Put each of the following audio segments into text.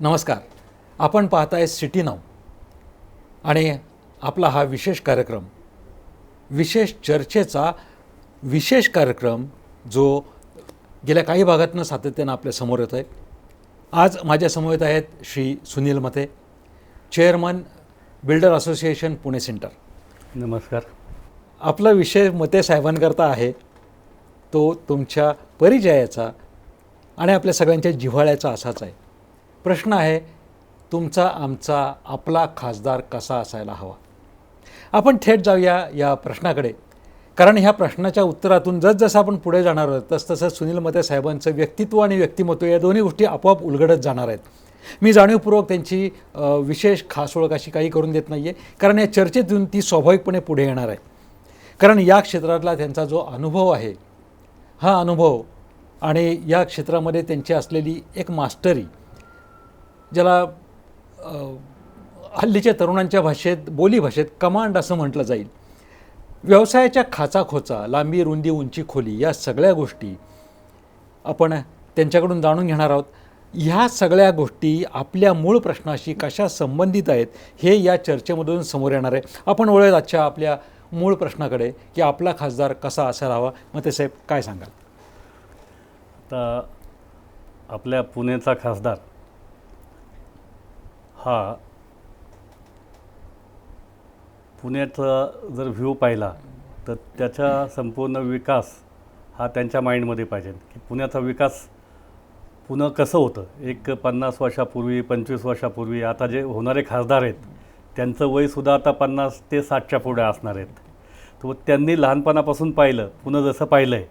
नमस्कार. आपण पाहताय सिटी नाव. आणि आपला हा विशेष कार्यक्रम विशेष चर्चेचा विशेष कार्यक्रम जो गेल्या काही भागातनं सातत्यानं आपल्यासमोर येतो आहे आज माझ्यासमोर आहेत Shri Sunil Mate chairman builder association Pune centre नमस्कार. आपला विषय मते साहेबांकरता आहे. तो तुमच्या परिचयाचा आणि आपल्या सगळ्यांच्या जिव्हाळ्याचा असाच आहे. प्रश्न आहे तुमचा आमचा आपला खासदार कसा असायला हवा? आपण थेट जाऊया या प्रश्नाकडे. कारण ह्या प्रश्नाच्या उत्तरातून जसजसं आपण पुढे जाणार आहोत तसतसं सुनील मते साहेबांचं व्यक्तित्व आणि व्यक्तिमत्व या दोन्ही गोष्टी आपोआप उलगडत जाणार आहेत. मी जाणीवपूर्वक त्यांची विशेष खास ओळख अशी काही करून देत नाही आहे कारण या चर्चेतून ती स्वाभाविकपणे पुढे येणार आहे. कारण या क्षेत्रातला त्यांचा जो अनुभव आहे हा अनुभव आणि या क्षेत्रामध्ये त्यांची असलेली एक मास्टरी ज्याला हल्लीच्या तरुणांच्या भाषेत बोली भाषेत कमांड असं म्हटलं जाईल. व्यवसायाच्या खाचाखोचा लांबी रुंदी उंची खोली या सगळ्या गोष्टी आपण त्यांच्याकडून जाणून घेणार आहोत. ह्या सगळ्या गोष्टी आपल्या मूळ प्रश्नाशी कशा संबंधित आहेत हे या चर्चेमधून समोर येणार आहे. आपण वळूयात आजच्या आपल्या मूळ प्रश्नाकडे की आपला खासदार कसा असायला हवा. मग ते साहेब काय सांगाल? आता आपल्या पुण्याचा खासदार हा. पुण्याचा जर व्ह्यू पाहिला तर त्याचा संपूर्ण विकास हा त्यांच्या माइंडमध्ये पाहिजे. की पुण्याचा विकास पुन्हा कसं होतं? एक पन्नास वर्षापूर्वी पंचवीस वर्षापूर्वी आता जे होणारे खासदार आहेत त्यांचं वयसुद्धा आता पन्नास ते साठच्या पुढे असणार आहेत. तर त्यांनी लहानपणापासून पाहिलं पुन्हा जसं पाहिलं आहे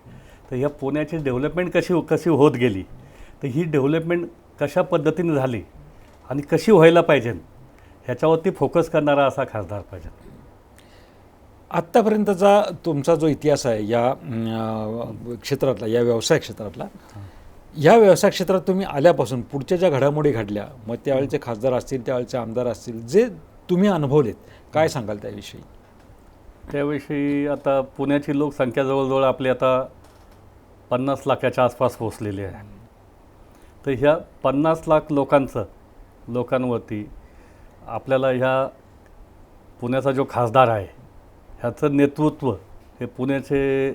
तर ह्या पुण्याची डेव्हलपमेंट कशी कशी होत गेली? तर ही डेव्हलपमेंट कशा पद्धतीने झाली? आणि कशी व्हायला पाहिजे ह्याच्यावरती फोकस करणारा असा खासदार पाहिजे. आत्तापर्यंतचा तुमचा जो इतिहास आहे या क्षेत्रातला या व्यवसाय क्षेत्रातला या व्यवसाय क्षेत्रात तुम्ही आल्यापासून पुढच्या ज्या घडामोडी घडल्या मग त्यावेळेचे खासदार असतील त्यावेळेचे आमदार असतील जे तुम्ही अनुभवलेत काय सांगाल त्याविषयी? त्याविषयी आता पुण्याची लोकसंख्या जवळजवळ आपली आता पन्नास लाखाच्या आसपास पोचलेली आहे. तर ह्या पन्नास लाख लोकांचं लोकांवरती आपल्याला ह्या पुण्याचा जो खासदार आहे ह्याचं नेतृत्व हे पुण्याचे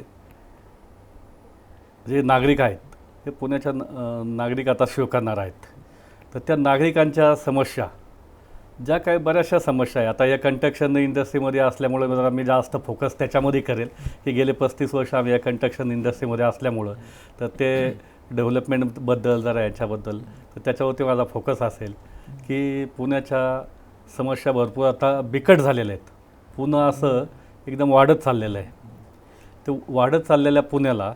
जे नागरिक आहेत हे पुण्याच्या नागरिक आता स्वीकारणार आहेत. तर त्या नागरिकांच्या समस्या ज्या काही बऱ्याचशा समस्या आहे आता या कंस्ट्रक्शन इंडस्ट्रीमध्ये असल्यामुळे जरा मी जास्त फोकस त्याच्यामध्ये करेल की गेले पस्तीस वर्ष आम्ही या कंस्ट्रक्शन इंडस्ट्रीमध्ये असल्यामुळं तर ते डेव्हलपमेंटबद्दल जरा याच्याबद्दल तर त्याच्यावरती माझा फोकस असेल. की पुण्याच्या समस्या भरपूर आता बिकट झालेल्या आहेत. पुणं असं एकदम वाढत चाललेलं आहे. ते वाढत चाललेल्या पुण्याला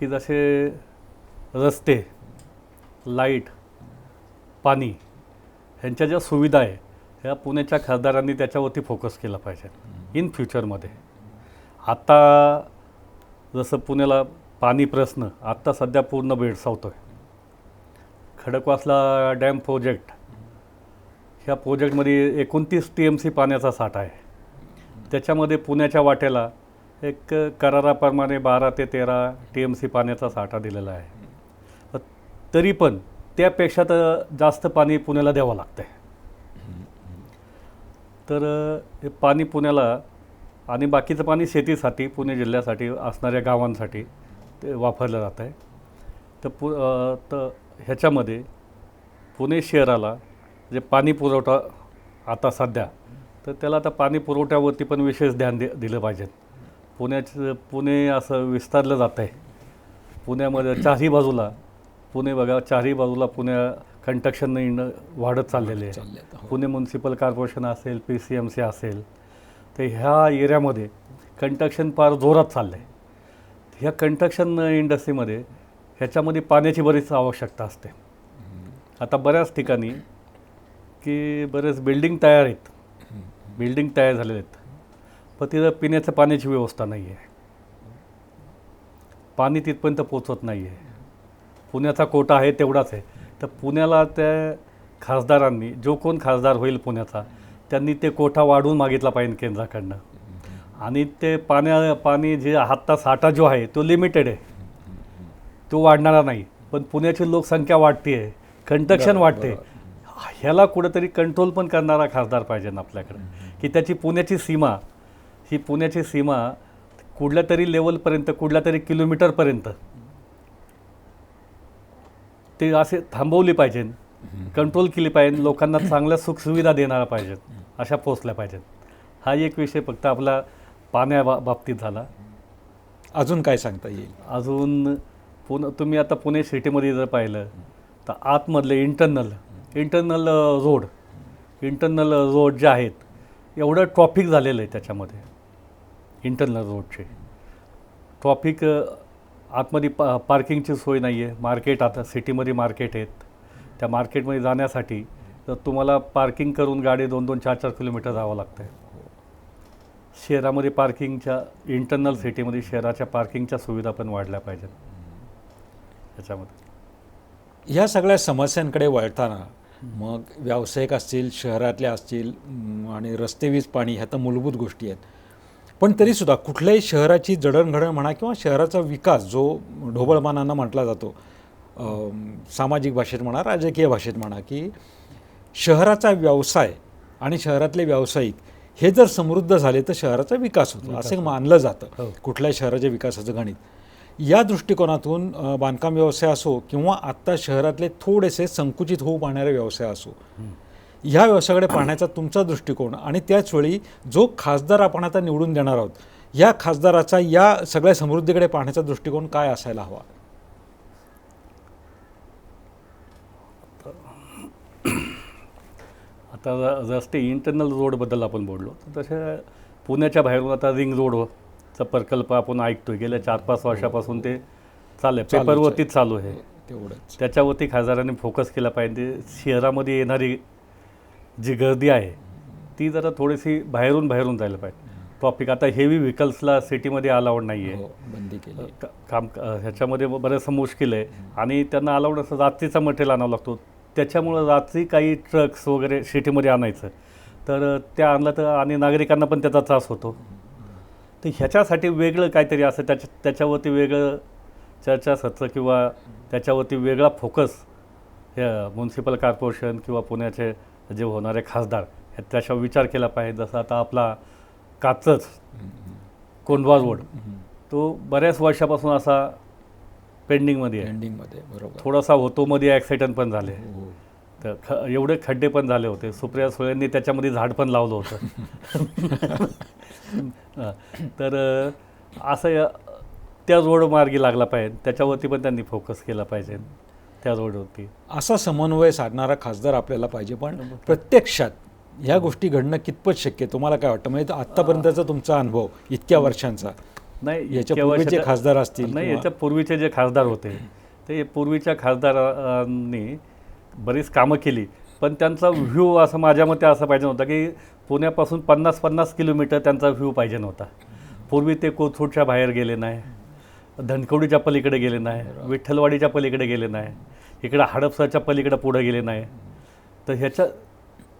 की जसे रस्ते लाइट पाणी ह्यांच्या ज्या सुविधा आहे ह्या पुण्याच्या खासदारांनी त्याच्यावरती फोकस केला पाहिजे. इन फ्युचरमध्ये. आत्ता जसं पुण्याला पाणी प्रश्न आत्ता सध्या पूर्ण भेडसावतो आहे खडकवासला डॅम प्रोजेक्ट ह्या प्रोजेक्टमध्ये एकोणतीस टी एम सी पाण्याचा साठा आहे. त्याच्यामध्ये पुण्याच्या वाटेला एक कराराप्रमाणे बारा ते तेरा टी एम सी पाण्याचा साठा दिलेला आहे. तरी पण त्यापेक्षा तर जास्त पाणी पुण्याला द्यावं लागतं आहे तर हे पाणी पुण्याला आणि बाकीचं पाणी शेतीसाठी पुणे जिल्ह्यासाठी असणाऱ्या गावांसाठी ते वापरलं जात आहे तर पु तर ह्याच्यामध्ये पुणे शहराला जे पाणी पुरवठा आता सध्या तर त्याला आता पाणी पुरवठ्यावरती पण विशेष ध्यान दे दिलं पाहिजे. पुण्याचं पुणे असं विस्तारलं जात आहे पुण्यामध्ये चारही बाजूला पुणे बघा चारही बाजूला पुण्या कंस्ट्रक्शन इंड वाढत चाललेले आहे. हो. पुणे म्युन्सिपल कॉर्पोरेशन असेल पी सी एम सी असेल तर ह्या एरियामध्ये कंस्ट्रक्शन फार जोरात चाललं आहे ह्या कंस्ट्रक्शन इंडस्ट्रीमध्ये ह्याच्यामध्ये पाण्याची बरीच आवश्यकता असते. आता बऱ्याच ठिकाणी की बरेच बिल्डिंग तयार आहेत. बिल्डिंग तयार झालेले आहेत. पण तिथं पिण्याच्या पाण्याची व्यवस्था नाही आहे. पाणी तिथपर्यंत पोचत नाही आहे. पुण्याचा कोटा आहे तेवढाच आहे. तर पुण्याला त्या खासदारांनी जो कोण खासदार होईल पुण्याचा त्यांनी ते कोटा वाढवून मागितला पाहिजे केंद्राकडनं. आणि ते पाण्या पाणी जे हातचा साठा जो आहे तो लिमिटेड आहे. तो वाढणारा नाही. पण पुण्याची लोकसंख्या वाढते आहे कंस्ट्रक्शन बरोबर, वाढते. ह्याला कुठेतरी कंट्रोल पण करणारा खासदार पाहिजे ना आपल्याकडे. की त्याची पुण्याची सीमा ही पुण्याची सीमा कुठल्या तरी लेवलपर्यंत कुठल्या तरी किलोमीटरपर्यंत ते असे थांबवली पाहिजे. कंट्रोल केली पाहिजे. लोकांना चांगल्या सुखसुविधा देणारा पाहिजेत अशा पोचल्या पाहिजेत हा एक विषय फक्त आपला पाण्या बा- बाबतीत झाला. अजून काय सांगता येईल? अजून पुणे तुम्ही आता पुणे सिटीमध्ये जर पाहिलं तर आतमधले internal internal road internal road जे आहेत एवढं ट्रॉफिक झालेलं आहे त्याच्यामध्ये इंटरनल रोडचे ट्रॉफिक आतमध्ये पा पार्किंगची सोय नाही आहे मार्केट आता सिटीमध्ये मार्केट आहेत. त्या मार्केटमध्ये जाण्यासाठी तर तुम्हाला पार्किंग करून गाडी दोन दोन चार चार किलोमीटर जावं लागतं आहे शहरामध्ये पार्किंगच्या इंटरनल सिटीमध्ये शहराच्या पार्किंगच्या सुविधा पण वाढल्या पाहिजेत. याच्यामध्ये. ह्या सगळ्या समस्यांकडे वळताना मग व्यावसायिक असतील शहरातले असतील आणि रस्ते वीज पाणी ह्या तर मूलभूत गोष्टी आहेत. पण तरीसुद्धा कुठल्याही शहराची जडणघडण म्हणा किंवा शहराचा विकास जो ढोबळमानानं म्हटला जातो सामाजिक भाषेत म्हणा राजकीय भाषेत म्हणा की शहराचा व्यवसाय आणि शहरातले व्यावसायिक हे जर समृद्ध झाले तर शहराचा विकास होतो असे मानलं जातं. हो. कुठल्याही शहराच्या विकासाचं गणित. या दृष्टिकोनातून बांधकाम व्यवसाय असो किंवा आत्ता शहरातले थोडेसे संकुचित होऊ पाहणारे व्यवसाय असो ह्या व्यवसायाकडे पाहण्याचा तुमचा दृष्टिकोन आणि त्याचवेळी जो खासदार आपण आता निवडून देणार आहोत या खासदाराचा या सगळ्या समृद्धीकडे पाहण्याचा दृष्टिकोन काय असायला हवा? आता जसं इंटरनल रोडबद्दल आपण बोललो. तर तसे पुण्याच्या बाहेरून आता रिंग रोडचा प्रकल्प आपण ऐकतोय. गेल्या चार पाच वर्षापासून ते चालूच आहे. पेपरवरतीच चालू आहे. तेवढंच. त्याच्यावरती खासदारांनी फोकस केला पाहिजे. शहरामध्ये येणारी जी गर्दी आहे ती जरा थोडीशी बाहेरून बाहेरून जायला पाहिजे. ट्रॉफिक आता हेवी व्हेकल्सला सिटीमध्ये अलाउड नाही आहे हो, बंदी केली. का- काम ह्याच्यामध्ये बरंचसं मुश्किल आहे. आणि त्यांना अलाउड असं रात्रीचा मटेरियल आणावं लागतो. त्याच्यामुळं रात्री काही ट्रक्स वगैरे सिटीमध्ये आणायचं. तर त्या आणलं तर आणि नागरिकांना पण त्याचा त्रास होतो. तर ह्याच्यासाठी वेगळं काहीतरी असं त्याच्या त्याच्यावरती वेगळं चर्चासत्र किंवा त्याच्यावरती वेगळा फोकस हे म्युन्सिपल कॉर्पोरेशन किंवा पुण्याचे जे होणारे खासदार त्याच्यावर विचार केला पाहिजे. जसं आता आपला कात्रज कोंढवा रोड तो बऱ्याच वर्षापासून असा पेंडिंगमध्ये आहे. एंडिंगमध्ये बरोबर. थोडासा होतो मध्ये ॲक्सिडेंट पण झाले. हो. तर ख एवढे खड्डे पण झाले होते. सुप्रिया सुळेंनी त्याच्यामध्ये झाड पण लावलं होतं. तर असं या- त्या रोड मार्गी लागला पाहिजे. त्याच्यावरती पण त्यांनी फोकस केला पाहिजे. त्या रोडवरती असा समन्वय साधणारा खासदार आपल्याला पाहिजे. पण प्रत्यक्षात ह्या गोष्टी घडणं कितपत शक्य? तुम्हाला काय वाटतं? म्हणजे आत्तापर्यंतचा तुमचा अनुभव इतक्या वर्षांचा. नाही याच्या इतक्या पूर्वीचे वर्षाच्या- खासदार असतील नाही याच्या पूर्वीचे जे खासदार होते ते पूर्वीच्या खासदारांनी बरीच कामं केली. पण त्यांचा व्ह्यू असं माझ्या मते असं पाहिजे नव्हता की पुण्यापासून पन्नास पन्नास किलोमीटर त्यांचा व्ह्यू पाहिजे नव्हता. पूर्वी ते कोथरूडच्या बाहेर गेले नाही धनकवडीच्या पलीकडे गेले नाही विठ्ठलवाडीच्या पलीकडे गेले नाही इकडं हडपसरच्या पलीकडे पुढे गेले नाही. तर ह्याच्या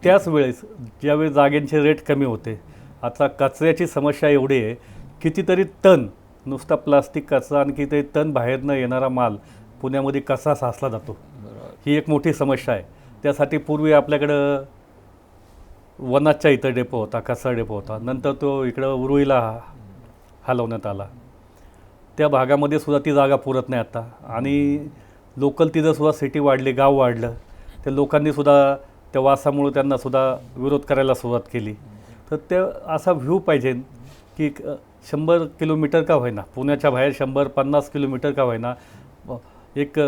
त्याच वेळेस ज्यावेळी जागेंचे रेट कमी होते आता कचऱ्याची समस्या एवढी आहे कितीतरी टन नुसता प्लास्टिक कचरा आणि कितीतरी टन बाहेरनं येणारा माल पुण्यामध्ये कसा साचला जातो? ही एक मोठी समस्या आहे. त्यासाठी पूर्वी आपल्याकडं वनाच्या इथं डेपो होता कसा डेपो होता. नंतर तो इकडं उरुईला हलवण्यात आला. त्या भागामध्ये सुद्धा ती जागा पुरत नाही आता. आणि लोकल तिथं सुद्धा सिटी वाढली गाव वाढलं. त्या लोकांनी सुद्धा त्या वासामुळे त्यांना सुद्धा विरोध करायला सुरुवात केली. तर ते असा व्ह्यू पाहिजे की शंभर किलोमीटर का होईना पुण्याच्या बाहेर शंभर पन्नास किलोमीटर का होईना एक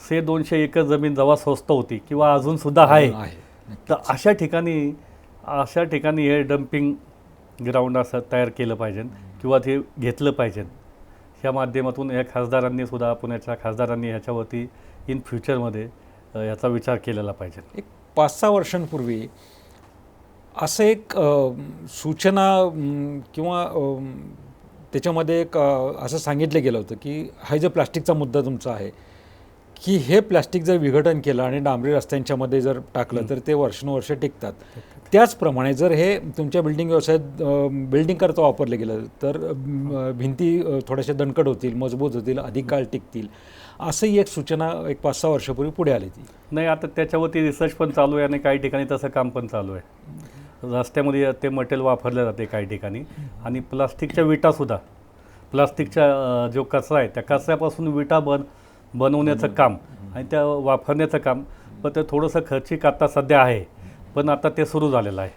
से दोनशे एकर जमीन जेव्हा स्वस्त होती किंवा अजूनसुद्धा आहे आहे. तर अशा ठिकाणी अशा ठिकाणी हे डम्पिंग ग्राउंड असं तयार केलं पाहिजे किंवा ते घेतलं पाहिजे. ह्या माध्यमातून या खासदारांनी सुद्धा पुण्याच्या खासदारांनी ह्याच्यावरती इन फ्युचरमध्ये याचा विचार केलेला पाहिजे. एक पाच सहा वर्षांपूर्वी असं एक सूचना किंवा त्याच्यामध्ये एक असं सांगितलं गेलं होतं की हा जो प्लास्टिकचा मुद्दा तुमचा आहे की हे प्लास्टिक जर विघटन केलं आणि डांबरी रस्त्यांच्यामध्ये जर टाकलं तर ते वर्षानुवर्ष टिकतात. त्याचप्रमाणे जर हे तुमच्या बिल्डिंग व्यवसायात बिल्डिंगकरता वापरलं गेलं तर भिंती थोड्याशा दणकट होतील मजबूत होतील अधिक काळ टिकतील असंही एक सूचना एक पाच सहा वर्षापूर्वी पुढे आली ती. नाही आता त्याच्यावरती रिसर्च पण चालू आहे आणि काही ठिकाणी तसं काम पण चालू आहे. रस्त्यामध्ये ते मटेरियल वापरलं जाते काही ठिकाणी. आणि प्लास्टिकच्या विटासुद्धा प्लास्टिकच्या जो कचरा आहे त्या कचऱ्यापासून विटा बन बनवण्याचं काम आणि त्या वापरण्याचं काम. पण ते थोडंसं खर्चिक आत्ता सध्या आहे. पण आता ते सुरू झालेलं आहे.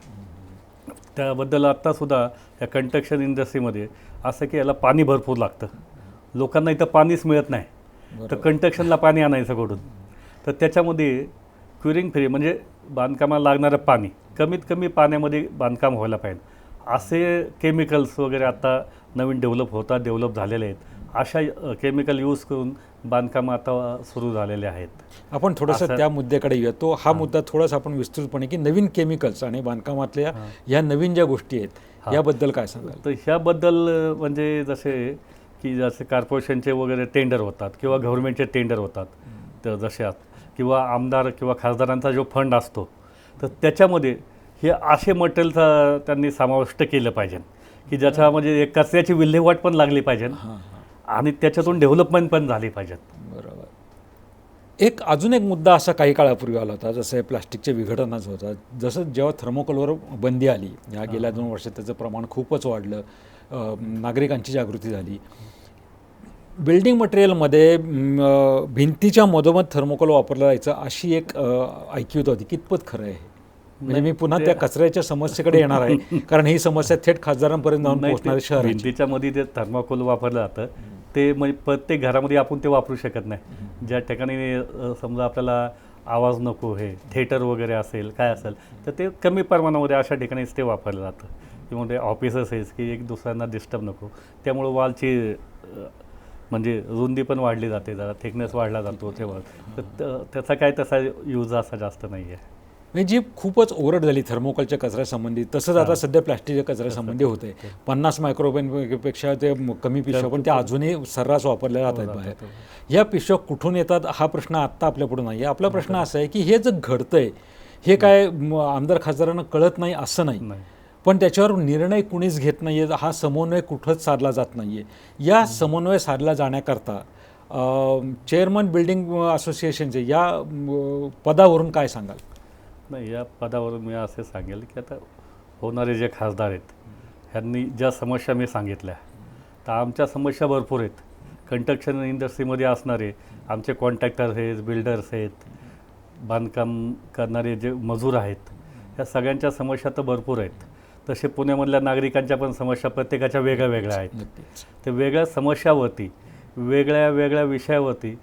त्याबद्दल आत्तासुद्धा या कन्स्ट्रक्शन इंडस्ट्रीमध्ये असं की याला पाणी भरपूर लागतं. लोकांना इथं पाणीच मिळत नाही. तर कन्स्ट्रक्शनला पाणी आणायचं कुठून? तर त्याच्यामध्ये क्युरिंग फ्री म्हणजे बांधकामाला लागणारं पाणी कमीत कमी पाण्यामध्ये बांधकाम व्हायला पाहिजे. असे केमिकल्स वगैरे आता नवीन डेव्हलप होतात डेव्हलप झालेले आहेत. अशा केमिकल यूज करून बांधकाम आता सुरू झालेले आहेत. आपण थोडंसं त्या मुद्द्याकडे येऊया. तो हा मुद्दा थोडासा आपण विस्तृतपणे की नवीन केमिकल्स आणि बांधकामातल्या या नवीन ज्या गोष्टी आहेत. याबद्दल काय सांगाल? तर ह्याबद्दल म्हणजे जसे की जसे कॉर्पोरेशनचे वगैरे टेंडर होतात किंवा गव्हर्नमेंटचे टेंडर होतात तर जसे आत- किंवा आमदार किंवा खासदारांचा जो फंड असतो तर त्याच्यामध्ये हे असे मटेरियलचा त्यांनी समाविष्ट केलं पाहिजे की ज्याच्या म्हणजे एक कचऱ्याची विल्हेवाट पण लागली पाहिजे आणि त्याच्यातून डेव्हलपमेंट पण झाली पाहिजे बरोबर. एक अजून एक मुद्दा असा काही काळापूर्वी आला होता जसं प्लास्टिकच्या विघटनाचं होतं. जसं जेव्हा थर्मोकोलवर बंदी आली या गेल्या दोन वर्षात त्याचं प्रमाण खूपच वाढलं नागरिकांची जागृती झाली. बिल्डिंग मटेरियलमध्ये भिंतीच्या मधोमध थर्मोकोल वापरलं जायचं अशी एक अ, ऐकिवत होती. कितपत खरं आहे? म्हणजे मी पुन्हा त्या कचऱ्याच्या समस्येकडे येणार आहे. कारण ही समस्या थेट खासदारांपर्यंत जाऊन पोहोचणार ते शहर भिंतीच्या मध्ये जे थर्माकोल वापरलं जातं. ते म्हणजे प्रत्येक घरामध्ये आपण ते वापरू शकत नाही. ज्या ठिकाणी समजा आपल्याला आवाज नको हे थिएटर वगैरे असेल काय असेल तर ते कमी प्रमाणामध्ये अशा ठिकाणीच ते वापरलं जातं. किंवा ते ऑफिसच आहेस की एक दुसऱ्यांना डिस्टर्ब नको. त्यामुळं वॉलची म्हणजे रुंदी पण वाढली जाते जरा थिकनेस वाढला जातो तेव्हा. तर त- त्याचा काय तसा यूज असा जास्त नाही आहे म्हणजे जी खूपच ओरड झाली थर्मोकॉलच्या कचऱ्यासंबंधी तसंच आता सध्या प्लास्टिकच्या कचऱ्यासंबंधी होत आहे पन्नास मायक्रोपेक्षा ते कमी पिशव्या पण त्या अजूनही सर्रास वापरल्या जात आहेत बाहेर. या पिशव्या कुठून येतात हा प्रश्न आत्ता आपल्यापुढे नाही आहे आपला प्रश्न असा आहे की हे जे घडतंय हे काय आमदार खासदारांना कळत नाही असं नाही. पण त्याच्यावर निर्णय कुणीच घेत नाही आहे हा समन्वय कुठंच साधला जात नाही आहे या समन्वय साधला जाण्याकरता चेअरमन बिल्डिंग असोसिएशनचे या पदावरून काय सांगाल? नाही या पदावरून मी असे सांगेल की आता होणारे जे खासदार आहेत ह्यांनी ज्या समस्या मी सांगितल्या तर आमच्या समस्या भरपूर आहेत. कन्स्ट्रक्शन इंडस्ट्रीमध्ये असणारे आमचे कॉन्ट्रॅक्टर आहेत बिल्डर्स आहेत बांधकाम करणारे जे मजूर आहेत ह्या सगळ्यांच्या समस्या तर भरपूर आहेत. तसे पुण्यामधल्या नागरिकांच्या पण समस्या प्रत्येकाच्या वेगळ्या वेगळ्या आहेत. नक्कीच. ते वेगळ्या समस्यावरती वेगळ्या वेगळ्या विषयावरती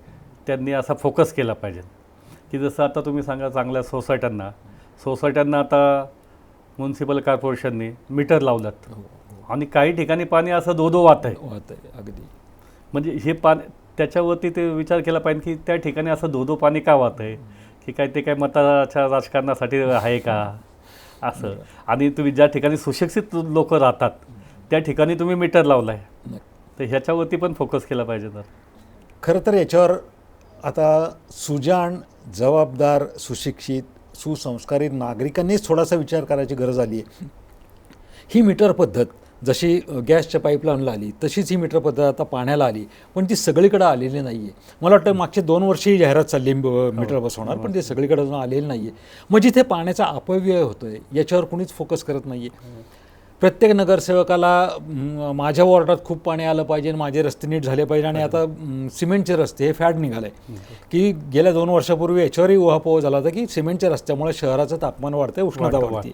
त्यांनी असा फोकस केला पाहिजे. की जसं आता तुम्ही सांगा चांगल्या सोसायट्यांना सोसायट्यांना आता म्युन्सिपल कॉर्पोरेशनने मीटर लावलं हो आणि काही ठिकाणी पाणी असं दो दो वाहत आहे. वाहत आहे अगदी. म्हणजे हे पाणी त्याच्यावरती ते विचार केला पाहिजे की त्या ठिकाणी असं धोधो पाणी का वाहत आहे? की काय ते काय मताच्या राजकारणासाठी आहे का? असं. आणि तुम्ही ज्या ठिकाणी सुशिक्षित लोक राहतात त्या ठिकाणी तुम्ही मीटर लावला आहे. तर ह्याच्यावरती पण फोकस केला पाहिजे तर. खरं तर याच्यावर आता सुजाण जबाबदार सुशिक्षित सुसंस्कारित नागरिकांनीच थोडासा विचार करायची गरज आली आहे. ही मीटर पद्धत जशी गॅसच्या पाईपलाईनला आली तशीच ही मीटर पद्धत आता पाण्याला आली पण ती सगळीकडे आलेली नाही आहे मला वाटतं मागचे दोन वर्षी ही जाहिरात चालली मीटर बसवणार पण ते सगळीकडे अजून आलेलं नाही आहे मग म्हणजे जिथे पाण्याचा अपव्यय होतो आहे याच्यावर कुणीच फोकस करत नाही आहे प्रत्येक नगरसेवकाला माझ्या वॉर्डात खूप पाणी आलं पाहिजे माझे रस्ते नीट झाले पाहिजे आणि आता सिमेंटचे रस्ते हे फॅड निघालं. की गेल्या दोन वर्षापूर्वी याच्यावरही उहापोह झाला होता की सिमेंटच्या रस्त्यामुळे शहराचं तापमान वाढतंय उष्णता वाढतं,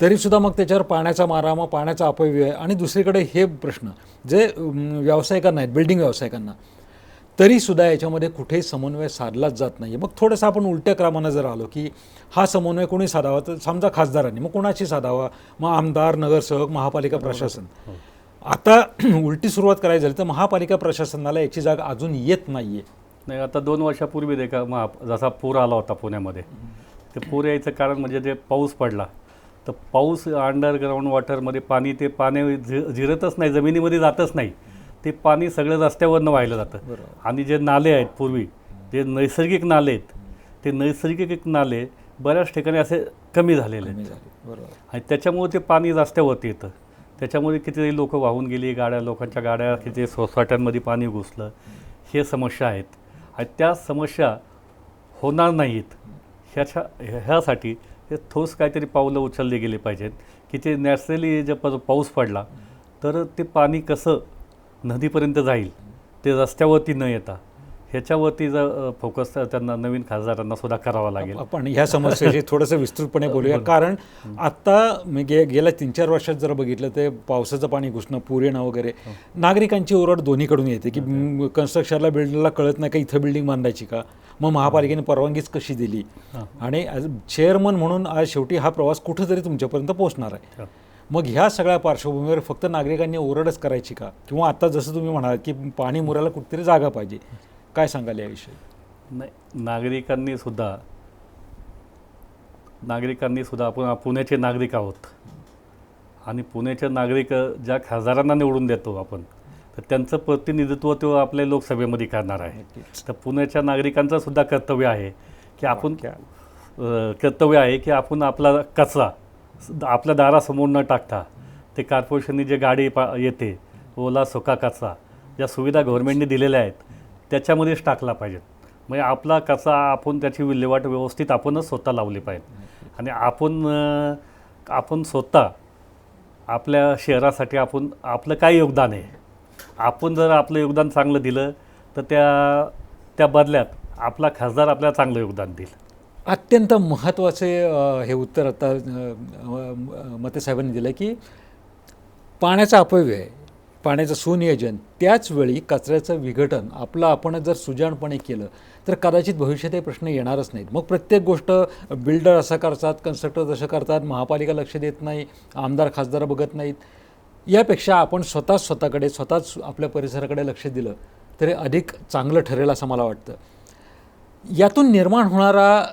तरीसुद्धा मग त्याच्यावर पाण्याचा मारा मग पाण्याचा अपव्यय आणि दुसरीकडे हे प्रश्न जे व्यावसायिकांना आहेत बिल्डिंग व्यावसायिकांना तरीसुद्धा याच्यामध्ये कुठेही समन्वय साधलाच जात नाही मग थोडंसं आपण उलट्या क्रमानं जर आलो की हा समन्वय कोणी साधावा तर समजा खासदारांनी मग कोणाशी साधावा? मग आमदार नगरसेवक महापालिका प्रशासन. आता उलटी सुरुवात करायची झाली तर महापालिका प्रशासनाला याची जागा अजून येत नाही आहे नाही आता दोन वर्षापूर्वी देखा महा जसा पूर आला होता पुण्यामध्ये ते पूर यायचं कारण म्हणजे जे पाऊस पडला तर पाऊस अंडरग्राऊंड वॉटरमध्ये पाणी ते पाणी झि झिरतच नाही जमिनीमध्ये जातच नाही. ते पाणी सगळं रस्त्यावरनं वाहिलं जातं. आणि जे नाले आहेत पूर्वी जे नैसर्गिक नाले आहेत ते नैसर्गिक नाले बऱ्याच ठिकाणी असे कमी झालेले आहेत. आणि त्याच्यामुळे ते पाणी रस्त्यावरती येतं. त्याच्यामुळे कितीतरी लोक वाहून गेली गाड्या लोकांच्या गाड्या किती सोसायट्यांमध्ये पाणी घुसलं. हे समस्या आहेत. आणि त्या समस्या होणार नाहीत. ह्याच्या ह्यासाठी हे ठोस काहीतरी पावलं उचलली गेली पाहिजेत की ते नॅचरली जे प पाऊस पडला तर ते पाणी कसं नदीपर्यंत जाईल ते रस्त्यावरती न येता. ह्याच्यावरती जर फोकस त्यांना नवीन खासदारांना सुद्धा करावा लागेल. आपण ह्या समस्येची थोडंसं विस्तृतपणे बोलूया. कारण आत्ता मी गे गेल्या तीन चार वर्षात जर बघितलं ते पावसाचं पाणी घुसणं पूर येणं वगैरे नागरिकांची ओरड दोन्हीकडून येते की कन्स्ट्रक्शनला बिल्डरला कळत नाही का इथं बिल्डिंग बांधायची का? मग महापालिकेने परवानगीच कशी दिली? हां. आणि ॲज चेअरमन म्हणून आज शेवटी हा प्रवास कुठंतरी तुमच्यापर्यंत पोहोचणार आहे. हां. मग ह्या सगळ्या पार्श्वभूमीवर फक्त नागरिकांनी ओरडच करायची का? किंवा आता जसं तुम्ही म्हणाल की पाणी मुरायला कुठेतरी जागा पाहिजे. काय सांगाल याविषयी? नाही नागरिकांनी सुद्धा नागरिकांनी सुद्धा आपण पुण्याचे नागरिक आहोत. आणि पुण्याचे नागरिक ज्या खासदारांना निवडून देतो आपण तर त्यांचं प्रतिनिधित्व तो आपल्या लोकसभेमध्ये करणार आहे. तर पुण्याच्या नागरिकांचं सुद्धा कर्तव्य आहे की आपण कर्तव्य आहे की आपण आपला कचरा आपल्या दारासमोर न टाकता ते कार्पोरेशननी जे गाडी पा येते ओला सुका कचरा ज्या सुविधा गव्हर्नमेंटने दिलेल्या आहेत त्याच्यामध्येच टाकला पाहिजे. म्हणजे आपला कचरा आपण त्याची विल्हेवाट व्यवस्थित आपणच स्वतः लावली पाहिजे. आणि आपण आपण स्वतः आपल्या शहरासाठी आपण आपलं काय योगदान आहे? आपण जर आपलं योगदान चांगलं दिलं तर त्या त्या बदल्यात आपला खासदार आपल्याला चांगलं योगदान देईल. अत्यंत महत्त्वाचे हे उत्तर आता मते साहेबांनी दिलं की पाण्याचा अपव्यय पाण्याचं सुनियोजन त्याचवेळी कचऱ्याचं विघटन आपलं आपण जर सुजाणपणे केलं तर कदाचित भविष्यात हे प्रश्न येणारच नाहीत. मग प्रत्येक गोष्ट बिल्डर असं करतात कन्स्ट्रक्टर तसं करतात महापालिका लक्ष देत नाही आमदार खासदार बघत नाहीत. यापेक्षा आपण स्वतः स्वतःकडे स्वतःच आपल्या परिसराकडे लक्ष दिलं तरी अधिक चांगलं ठरेल असं मला वाटतं. यातून निर्माण होणारा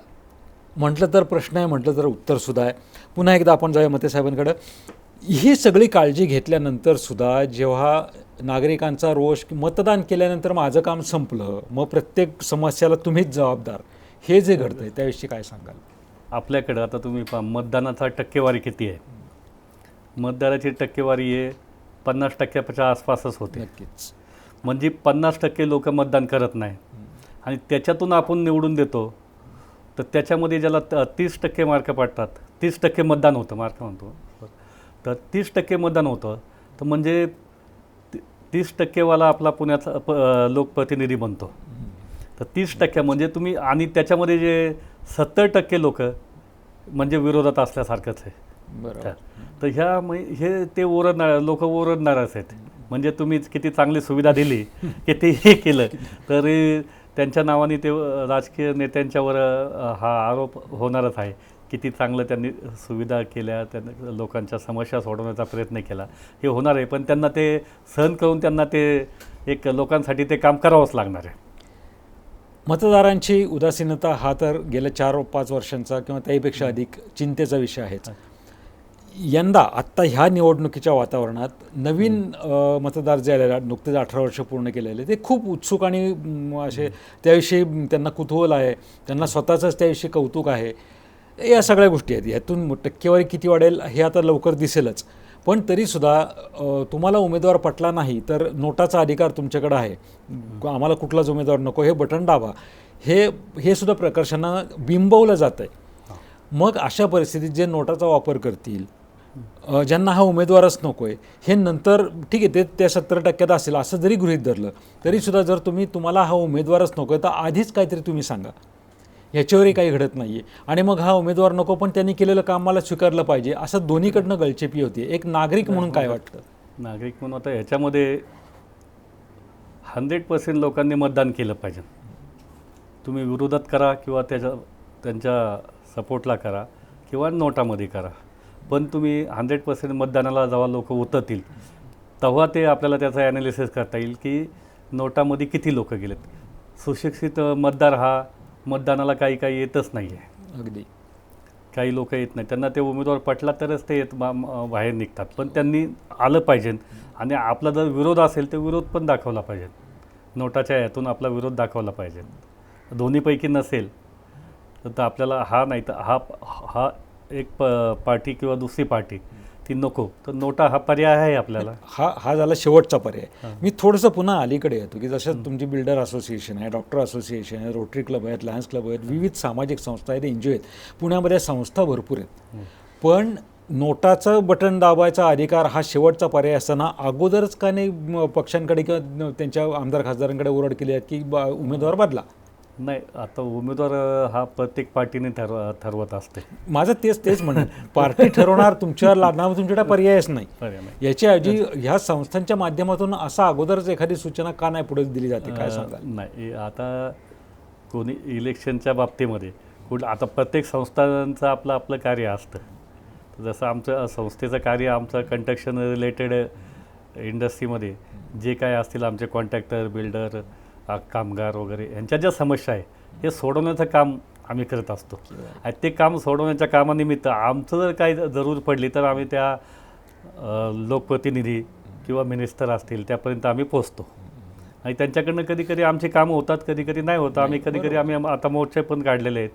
म्हटलं तर प्रश्न आहे म्हटलं तर उत्तरसुद्धा आहे. पुन्हा एकदा आपण जाऊया मते साहेबांकडं. ही सगळी काळजी घेतल्यानंतर सुद्धा जेव्हा नागरिकांचा रोष मतदान केल्यानंतर माझं काम संपलं मग प्रत्येक समस्याला तुम्हीच जबाबदार. हे जे घडतं आहे त्याविषयी काय सांगाल? आपल्याकडं आता तुम्ही पहा मतदानाचा टक्केवारी किती आहे? मतदाराची टक्केवारी आहे पन्नास टक्क्याच्या आसपासच होते. नक्कीच. म्हणजे पन्नास टक्के लोक मतदान करत नाही. आणि त्याच्यातून आपण निवडून देतो तर त्याच्यामध्ये ज्याला त- तीस टक्के मार्क पडतात तीस टक्के मतदान होतं मार्क म्हणतो. तर तीस टक्के मतदान होतं तर म्हणजे ती- तीस टक्केवाला आपला पुण्याचा प लोकप्रतिनिधी बनतो. तर तीस टक्के म्हणजे तुम्ही आणि त्याच्यामध्ये जे सत्तर टक्के लोक म्हणजे विरोधात असल्यासारखंच आहे. बरोबर. तर ह्या हे ते ओरडणार लोक ओरडणारच आहेत. म्हणजे तुम्ही किती चांगली सुविधा दिली किती हे केलं तरी त्यांच्या नावाने ते राजकीय नेत्यांच्यावर हा आरोप होणारच आहे. किती चांगलं त्यांनी सुविधा केल्या त्यांना लोकांच्या समस्या सोडवण्याचा प्रयत्न केला हे होणार आहे. पण त्यांना ते सहन करून त्यांना ते एक लोकांसाठी ते काम करावंच लागणार आहे. मतदारांची उदासीनता हा तर गेल्या चार पाच वर्षांचा किंवा त्याहीपेक्षा अधिक चिंतेचा विषय आहेच. यंदा आत्ता ह्या निवडणुकीच्या वातावरणात नवीन मतदार जे आलेले नुकतेच अठरा वर्ष पूर्ण केलेले ते खूप उत्सुक आणि असे त्याविषयी त्यांना कुतूहल आहे त्यांना स्वतःचंच त्याविषयी कौतुक आहे. या सगळ्या गोष्टी आहेत. ह्यातून टक्केवारी किती वाढेल हे आता लवकर दिसेलच. पण तरीसुद्धा तुम्हाला उमेदवार पटला नाही तर नोटाचा अधिकार तुमच्याकडे आहे. आम्हाला कुठलाच उमेदवार नको हे बटन दाबा. हे हे सुद्धा प्रकर्षानं बिंबवलं जातं आहे मग अशा परिस्थितीत जे नोटाचा वापर करतील ज्यांना हा उमेदवारच नको आहे हे नंतर ठीक आहे ते त्या सत्तर टक्क्यात असेल असं जरी गृहीत धरलं तरीसुद्धा जर तुम्ही तुम्हाला हा उमेदवारच नको आहे तर आधीच काहीतरी तुम्ही सांगा. ह्याच्यावरही काही घडत नाही आहे आणि मग हा उमेदवार नको पण त्यांनी केलेलं काम मला स्वीकारलं पाहिजे असं दोन्हीकडनं गळचेपी होती. एक नागरिक म्हणून काय वाटतं? नागरिक म्हणून आता ह्याच्यामध्ये हंड्रेड पर्सेंट लोकांनी मतदान केलं पाहिजे. तुम्ही विरोधात करा किंवा त्याच्या त्यांच्या सपोर्टला करा किंवा नोटामध्ये करा. पण तुम्ही हंड्रेड पर्सेंट मतदानाला जेव्हा लोक उतरतील तेव्हा ते आपल्याला त्याचा ॲनालिसिस करता येईल की नोटामध्ये किती लोक गेलेत. सुशिक्षित मतदार हा मतदानाला काही काही येतच नाही आहे अगदी. काही लोक येत नाही त्यांना ते उमेदवार पटला तरच ते येत बाहेर निघतात. पण त्यांनी आलं पाहिजे आणि आपला जर विरोध असेल तर विरोध पण दाखवला पाहिजे. नोटाच्या यातून आपला विरोध दाखवला पाहिजे. दोन्हीपैकी नसेल तर तर आपल्याला हा नाही तर हा हा एक प पार्टी किंवा दुसरी पार्टी ती नको. तर नोटा हा पर्याय आहे आपल्याला. हा हा झाला शेवटचा पर्याय. मी थोडंसं पुन्हा अलीकडे येतो की जसं तुमची बिल्डर असोसिएशन आहे डॉक्टर असोसिएशन आहे रोटरी क्लब आहेत लायन्स क्लब आहेत विविध सामाजिक संस्था आहेत एन जी आहेत. पुण्यामध्ये संस्था भरपूर आहेत. पण नोटाचं बटन दाबायचा अधिकार हा शेवटचा पर्याय असताना अगोदरच का नाही पक्षांकडे किंवा त्यांच्या आमदार खासदारांकडे ओरड केली आहे की बा- उमेदवार बदला. नाही आता उमेदवार हा प्रत्येक पार्टीने ठरव ठरवत असते माझं तेच तेच म्हणणं पार्टी ठरवणार तुमच्यावर लादणार तुमच्याकडे पर्यायच नाही. पर्याय नाही. याच्याऐवजी ह्या संस्थांच्या माध्यमातून असा अगोदरच एखादी सूचना का नाही पुढे दिली जाते काय सांगाल? अं, नाही आता कोणी इलेक्शनच्या बाबतीमध्ये कुठ आता प्रत्येक संस्थांचं आपलं आपलं कार्य असतं. जसं आमचं संस्थेचं कार्य आमचं कंस्ट्रक्शन रिलेटेड इंडस्ट्रीमध्ये जे काय असतील आमचे कॉन्ट्रॅक्टर बिल्डर कामगार वगैरे यांच्या ज्या समस्या आहे हे सोडवण्याचं काम आम्ही करत असतो. आणि ते काम सोडवण्याच्या कामानिमित्त आमचं जर काही जरूर पडली तर आम्ही त्या लोकप्रतिनिधी किंवा मिनिस्टर असतील त्यापर्यंत आम्ही पोचतो आणि त्यांच्याकडनं कधी कधी आमची कामं होतात कधी कधी नाही होतं. आम्ही कधी कधी आम्ही आता मोर्चे पण काढलेले आहेत.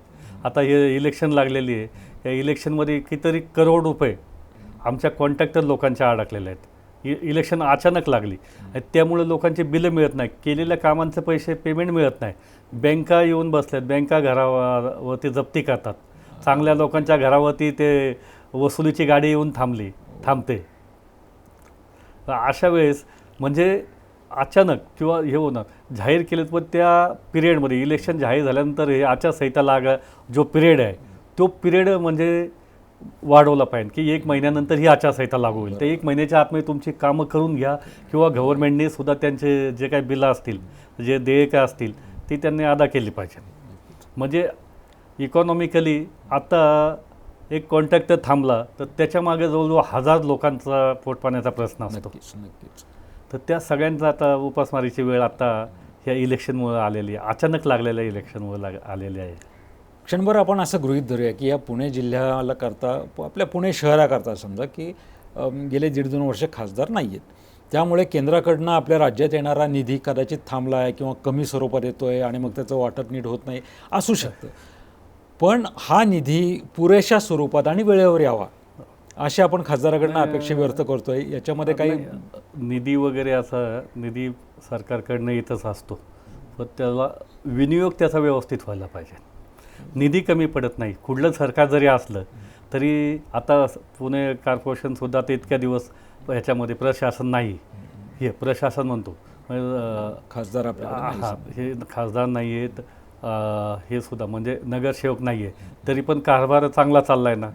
आता हे इलेक्शन लागलेली आहे. या इलेक्शनमध्ये कितीतरी करोड रुपये आमच्या कॉन्ट्रॅक्टर लोकांच्या अडकलेले आहेत. इ इलेक्शन अचानक लागली. आणि त्यामुळे लोकांचे बिलं मिळत नाही केलेल्या कामांचे पैसे पेमेंट मिळत नाही. बँका येऊन बसल्यात. बँका घरावरती जप्ती करतात. चांगल्या लोकांच्या घरावरती ते वसुलीची गाडी येऊन थांबली थांबते. अशा वेळेस म्हणजे अचानक किंवा हे होणार. जाहीर केलेत पण त्या पिरियडमध्ये इलेक्शन जाहीर झाल्यानंतर हे आचारसंहिता लाग जो पिरियड आहे तो पिरियड म्हणजे वाढवला पाहिजे की एक महिन्यानंतर ही आचारसंहिता लागू होईल. तर एक महिन्याच्या आतमध्ये तुमची कामं करून घ्या किंवा गव्हर्नमेंटने सुद्धा त्यांचे जे काही बिलं असतील जे देयकं असतील ती त्यांनी अदा केली पाहिजे. म्हणजे इकॉनॉमिकली आता एक कॉन्ट्रॅक्टर थांबला तर त्याच्यामागे जवळजवळ हजार लोकांचा पोटपाण्याचा प्रश्न असतो. तर त्या सगळ्यांचा आता उपासमारीची वेळ आता ह्या इलेक्शनमुळे आलेली आहे. अचानक लागलेल्या इलेक्शनमुळे लाग आलेली आहे. क्षणभर आपण असं गृहीत धरूया की या पुणे जिल्ह्याला करता आपल्या पुणे शहराकरता समजा की गेले दीड दोन वर्ष खासदार नाही आहेत त्यामुळे केंद्राकडनं आपल्या राज्यात येणारा निधी कदाचित थांबला आहे किंवा कमी स्वरूपात येतो आहे आणि मग त्याचं वाटप नीट होत नाही असू शकतं. पण हा निधी पुरेशा स्वरूपात आणि वेळेवर यावा अशी आपण खासदाराकडनं अपेक्षा व्यक्त करतोय. याच्यामध्ये काही निधी वगैरे असा निधी सरकारकडनं येतच असतो. पण त्याला विनियोग त्याचा व्यवस्थित व्हायला पाहिजे. निधी कमी पडत नाही. कुठलं सरकार जरी असलं तरी आता पुणे कॉर्पोरेशनसुद्धा आता इतक्या दिवस ह्याच्यामध्ये प्रशासन नाही. हे प्रशासन म्हणतो. खासदार. हा हे खासदार नाही आहेत हे सुद्धा म्हणजे नगरसेवक नाही आहे तरी पण कारभार चांगला चाललाय ना.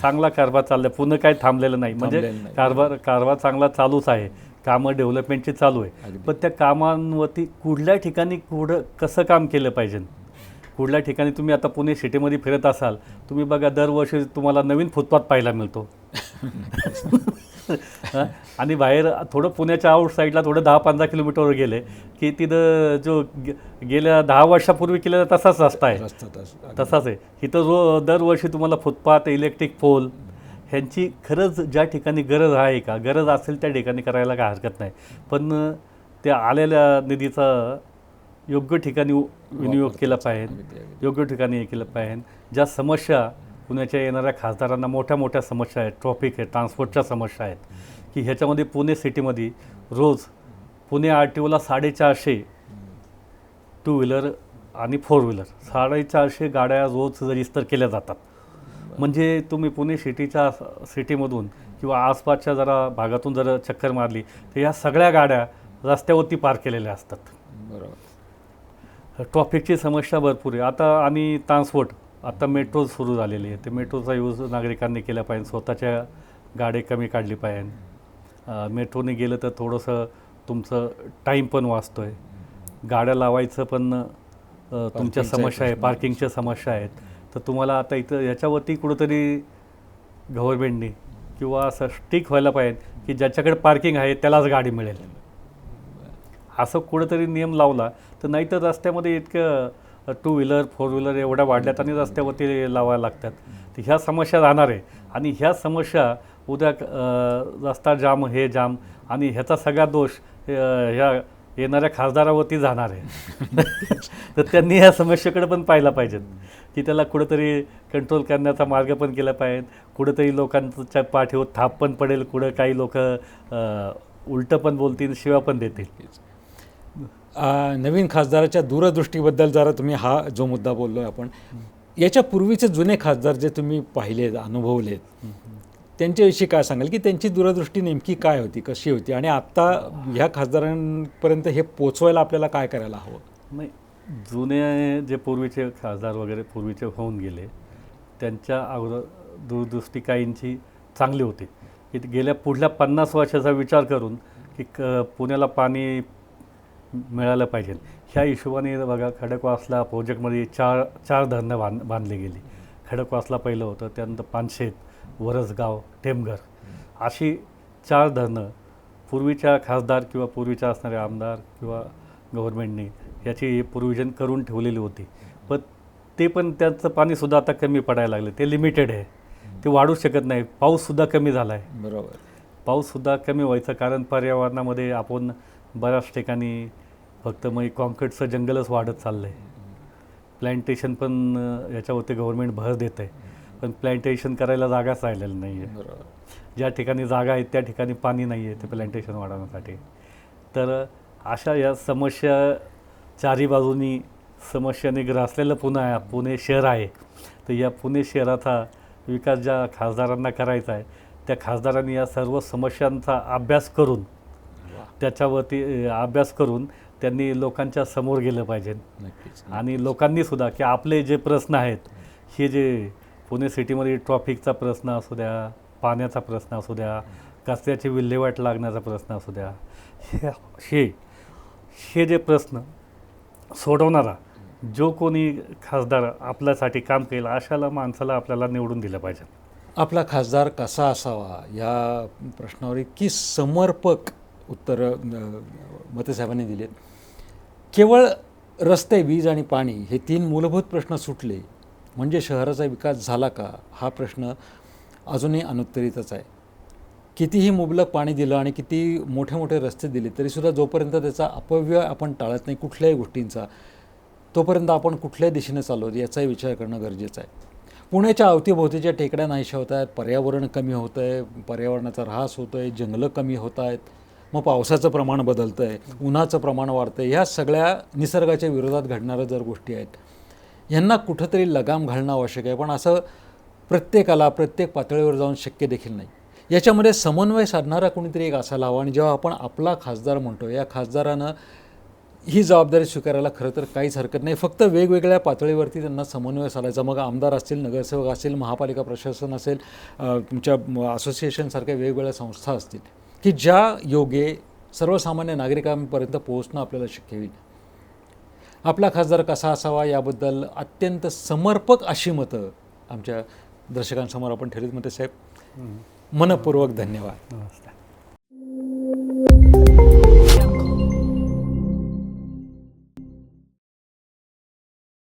चांगला कारभार चाललाय. पुन्हा काही थांबलेलं नाही. म्हणजे. कारभार कारभार चांगला चालूच आहे. कामं डेव्हलपमेंटची चालू आहे. पण त्या कामांवरती कुठल्या ठिकाणी कुठं कसं काम केलं पाहिजे? कुठल्या ठिकाणी तुम्ही आता पुणे सिटीमध्ये फिरत असाल तुम्ही बघा दरवर्षी तुम्हाला नवीन फुटपाथ पाहायला मिळतो? आणि बाहेर थोडं पुण्याच्या आउट साईडला थोडं दहा पंधरा किलोमीटरवर गेले की तिथं जो गेल्या दहा वर्षापूर्वी केलेला तसाच रस्ता आहे. तसाच आहे. इथं रो दरवर्षी तुम्हाला फुटपाथ इलेक्ट्रिक पोल ह्यांची खरंच ज्या ठिकाणी गरज आहे का? गरज असेल त्या ठिकाणी करायला काय हरकत नाही. पण त्या आलेल्या निधीचा योग्य ठिकाणी विनियोग केला पाहिजे. योग्य ठिकाणी हे केलं पाहिजे. ज्या समस्या पुण्याच्या येणाऱ्या खासदारांना मोठ्या मोठ्या समस्या आहेत ट्रॉफिक आहे ट्रान्सपोर्टच्या समस्या आहेत की ह्याच्यामध्ये पुणे सिटीमध्ये रोज पुणे आर टी ओला साडेचारशे टू व्हीलर आणि फोर व्हीलर साडेचारशे गाड्या रोज रजिस्टर केल्या जातात. म्हणजे तुम्ही पुणे सिटीच्या सिटीमधून किंवा आसपासच्या जरा भागातून जर चक्कर मारली तर या सगळ्या गाड्या रस्त्यावरती पार्क केलेल्या असतात. बरोबर. ट्रॉफिकची समस्या भरपूर आहे. आता आणि ट्रान्सपोर्ट आता मेट्रो सुरू झालेली आहे. ते मेट्रोचा यूज नागरिकांनी केला पाहिजे. स्वतःच्या गाडी कमी काढली पाहिजे. मेट्रोने गेलं तर थोडंसं तुमचं टाईम पण वाचतो आहे गाड्या लावायचं पण तुमच्या समस्या आहे. पार्किंगच्या समस्या आहेत. तर तुम्हाला आता इथं याच्यावरती कुठंतरी गव्हर्नमेंटने किंवा असं स्टिक व्हायला पाहिजे की ज्याच्याकडे पार्किंग आहे त्यालाच गाडी मिळेल. असं कुठंतरी नियम लावला तर नाहीतर रस्त्यामध्ये इतकं टू व्हीलर फोर व्हीलर एवढ्या वाढल्यात आणि रस्त्यावरती लावायला लागतात. तर ह्या समस्या राहणार आहे. आणि ह्या समस्या उद्या रस्ता जाम हे जाम आणि ह्याचा सगळा दोष ह्या येणाऱ्या खासदारावरती जाणार आहे. तर त्यांनी ह्या समस्येकडे पण पाहिलं पाहिजेत की त्याला कुठंतरी कंट्रोल करण्याचा मार्ग पण केला पाहिजे. कुठंतरी लोकांच्या पाठीवर थाप पण पडेल कुठं काही लोक उलटं पण बोलतील शिवा पण देतील. नवीन खासदाराच्या दूरदृष्टीबद्दल जरा तुम्ही हा जो मुद्दा बोललो आपण याच्या पूर्वीचे जुने खासदार जे तुम्ही पाहिलेत अनुभवलेत त्यांच्याविषयी काय सांगाल? की त्यांची दूरदृष्टी नेमकी काय होती कशी होती? आणि आत्ता ह्या खासदारांपर्यंत हे पोचवायला आपल्याला काय करायला हवं? नाही जुने जे पूर्वीचे खासदार वगैरे पूर्वीचे होऊन गेले त्यांच्या अगोदर दूरदृष्टी काहींची चांगली होती. की गेल्या पुढल्या पन्नास वर्षाचा विचार करून की क पुण्याला पाणी मिळालं पाहिजे. ह्या हिशोबाने बघा खडकवासला प्रोजेक्टमध्ये चार चार धरणं बांध बांधली गेली. खडकवासला पहिलं होतं त्यानंतर पानशेत वरसगाव टेमघर. अशी चार धरणं पूर्वीच्या खासदार किंवा पूर्वीच्या असणारे आमदार किंवा गव्हर्नमेंटने याची प्रोव्हिजन करून ठेवलेली होती. पण ते पण त्याचं पाणीसुद्धा आता कमी पडायला लागलं. ते लिमिटेड आहे. ते वाढू शकत नाही. पाऊससुद्धा कमी झाला आहे बरोबर पाऊससुद्धा कमी व्हायचं कारण पर्यावरणामध्ये आपण बऱ्याच ठिकाणी फक्त मग कॉन्क्रीटचं जंगलच वाढत चाललं आहे प्लॅन्टेशन पण याच्यावरती गव्हर्नमेंट भर देत आहे पण प्लॅन्टेशन करायला जागाच राहिलेली नाही आहे ज्या ठिकाणी जागा आहेत त्या ठिकाणी पाणी नाही आहे ते प्लॅन्टेशन वाढवण्यासाठी. तर अशा या समस्या चारी बाजूनी समस्याने ग्रासलेलं पुणे आहे. पुणे शहर आहे. तर या पुणे शहराचा विकास ज्या खासदारांना करायचा आहे त्या खासदारांनी या सर्व समस्यांचा अभ्यास करून त्याच्यावरती अभ्यास करून त्यांनी लोकांच्या समोर गेलं पाहिजे. आणि लोकांनी सुद्धा की आपले जे प्रश्न आहेत हे जे पुणे सिटीमध्ये ट्रॉफिकचा प्रश्न असू द्या पाण्याचा प्रश्न असू द्या कचऱ्याची विल्हेवाट लागण्याचा प्रश्न असू द्या हे हे हे जे प्रश्न सोडवणारा जो कोणी खासदार आपल्यासाठी काम केलं अशाला माणसाला आपल्याला निवडून दिलं पाहिजे. आपला खासदार कसा असावा या प्रश्नावर इतकी समर्पक उत्तरं मतसाहेबांनी दिलेत. केवळ रस्ते वीज आणि पाणी हे तीन मूलभूत प्रश्न सुटले. म्हणजे शहराचा विकास झाला का? हा प्रश्न अजूनही अनुत्तरितच आहे. कितीही मुबलक पाणी दिलं आणि किती मोठे मोठे रस्ते दिले तरीसुद्धा जोपर्यंत त्याचा अपव्यय आपण टाळत नाही कुठल्याही गोष्टींचा तोपर्यंत आपण कुठल्या दिशेने चाललो याचाही विचार करणं गरजेचं आहे. पुण्याच्या अवतीभोवतीच्या टेकड्या नाहीशा होत आहेत पर्यावरण कमी होतं आहे पर्यावरणाचा ऱ्हास होतो आहे जंगलं कमी होत आहेत. मग पावसाचं प्रमाण बदलतं आहे उन्हाचं प्रमाण वाढतं आहे ह्या सगळ्या निसर्गाच्या विरोधात घडणाऱ्या जर गोष्टी आहेत यांना कुठंतरी लगाम घालणं आवश्यक आहे. पण असं प्रत्येकाला प्रत्येक पातळीवर जाऊन शक्य देखील नाही. याच्यामध्ये समन्वय साधणारा कोणीतरी एक असायला हवा आणि जेव्हा आपण आपला खासदार म्हणतो या खासदारानं ही जबाबदारी स्वीकारायला खरं तर काहीच हरकत नाही. फक्त वेगवेगळ्या पातळीवरती त्यांना समन्वय साधायचा. मग आमदार असतील नगरसेवक असतील महापालिका प्रशासन असेल तुमच्या असोसिएशनसारख्या वेगवेगळ्या संस्था असतील. की ज्या योगे सर्वसामान्य नागरिकांपर्यंत पोहोचणं आपल्याला शक्य होईल. आपला खासदार कसा असावा याबद्दल अत्यंत समर्पक अशी मतं आमच्या दर्शकांसमोर आपण ठेवलीत. म्हणते साहेब मनपूर्वक धन्यवाद. नमस्कार.